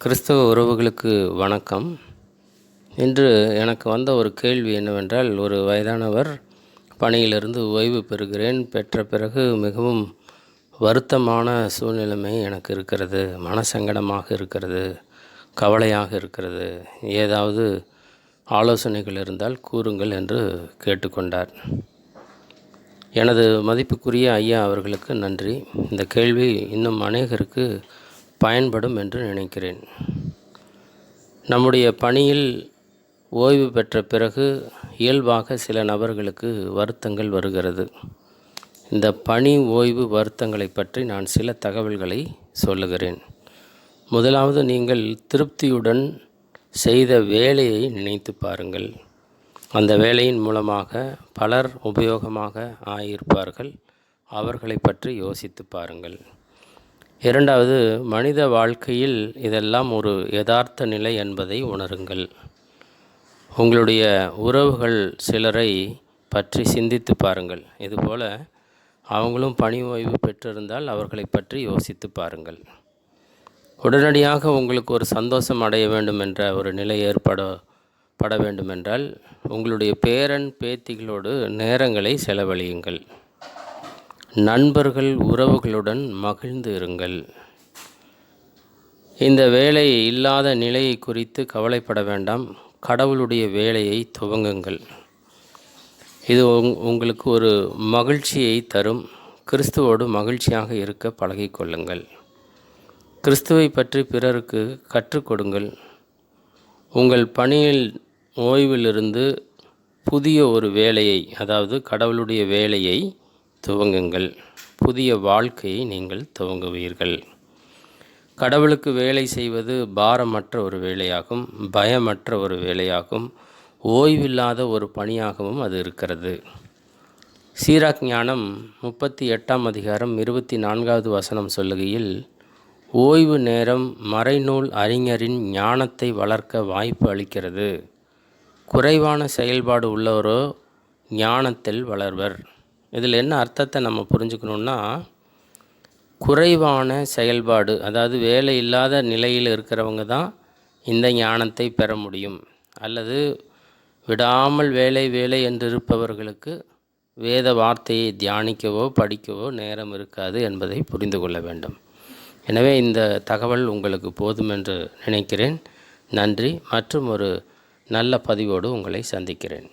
கிறிஸ்தவ உறவுகளுக்கு வணக்கம். இன்று எனக்கு வந்த ஒரு கேள்வி என்னவென்றால் ஒரு வயதானவர் பணியிலிருந்து ஓய்வு பெறுகிறேன். பெற்ற பிறகு மிகவும் வருத்தமான சூழ்நிலைமை எனக்கு இருக்கிறது. மனசங்கடமாக இருக்கிறது. கவலையாக இருக்கிறது. ஏதாவது ஆலோசனைகள் இருந்தால் கூறுங்கள் என்று கேட்டுக்கொண்டார். எனது மதிப்புக்குரிய ஐயா அவர்களுக்கு நன்றி. இந்த கேள்வி இன்னும் அநேகருக்கு பயன்படும் என்று நினைக்கிறேன். நம்முடைய பணியில் ஓய்வு பெற்ற பிறகு இயல்பாக சில நபர்களுக்கு வருத்தங்கள் வருகிறது. இந்த பணி ஓய்வு வருத்தங்களை பற்றி நான் சில தகவல்களை சொல்லுகிறேன். முதலாவது நீங்கள் திருப்தியுடன் செய்த வேலையை நினைத்து பாருங்கள். அந்த வேலையின் மூலமாக பலர் உபயோகமாக ஆகியிருப்பார்கள் அவர்களை பற்றி யோசித்து பாருங்கள். இரண்டாவது மனித வாழ்க்கையில் இதெல்லாம் ஒரு யதார்த்த நிலை என்பதை உணருங்கள். உங்களுடைய உறவுகள் சிலரை பற்றி சிந்தித்து பாருங்கள். இதுபோல் அவங்களும் பணி ஓய்வு பெற்றிருந்தால் அவர்களை பற்றி யோசித்து பாருங்கள். உடனடியாக உங்களுக்கு ஒரு சந்தோஷம் அடைய வேண்டும் என்ற ஒரு நிலை ஏற்பட பட வேண்டுமென்றால் உங்களுடைய பேரன் பேத்திகளோடு நேரங்களை செலவழியுங்கள். நண்பர்கள் உறவுகளுடன் மகிழ்ந்து இருங்கள். இந்த வேலை இல்லாத நிலையை குறித்து கவலைப்பட வேண்டாம். கடவுளுடைய வேலையை துவங்குங்கள். இது உங்களுக்கு ஒரு மகிழ்ச்சியை தரும். கிறிஸ்துவோடு மகிழ்ச்சியாக இருக்க பழகிக்கொள்ளுங்கள். கிறிஸ்துவை பற்றி பிறருக்கு கற்றுக் கொடுங்கள். உங்கள் பணியில் ஓய்விலிருந்து புதிய ஒரு வேலையை அதாவது கடவுளுடைய வேலையை துவங்குங்கள். புதிய வாழ்க்கையை நீங்கள் துவங்குவீர்கள். கடவுளுக்கு வேலை செய்வது பாரமற்ற ஒரு வேலையாகும் பயமற்ற ஒரு வேலையாகும் ஓய்வில்லாத ஒரு பணியாகவும் அது இருக்கிறது. சீராக் ஞானம் முப்பத்தி எட்டாம் அதிகாரம் இருபத்தி நான்காவது வசனம் சொல்லுகையில் ஓய்வு நேரம் மறைநூல் அறிஞரின் ஞானத்தை வளர்க்க வாய்ப்பு அளிக்கிறது. குறைவான செயல்பாடு உள்ளவரோ ஞானத்தில் வளர்வர். இதில் என்ன அர்த்தத்தை நம்ம புரிஞ்சுக்கணுன்னா குறைவான செயல்பாடு அதாவது வேலை இல்லாத நிலையில் இருக்கிறவங்க தான் இந்த ஞானத்தை பெற முடியும். அல்லது விடாமல் வேலை வேலை என்று இருப்பவர்களுக்கு வேத வார்த்தையை தியானிக்கவோ படிக்கவோ நேரம் இருக்காது என்பதை புரிந்து கொள்ள வேண்டும். எனவே இந்த தகவல் உங்களுக்கு போதும் என்று நினைக்கிறேன். நன்றி. மற்றும் ஒரு நல்ல பதிவோடு உங்களை சந்திக்கிறேன்.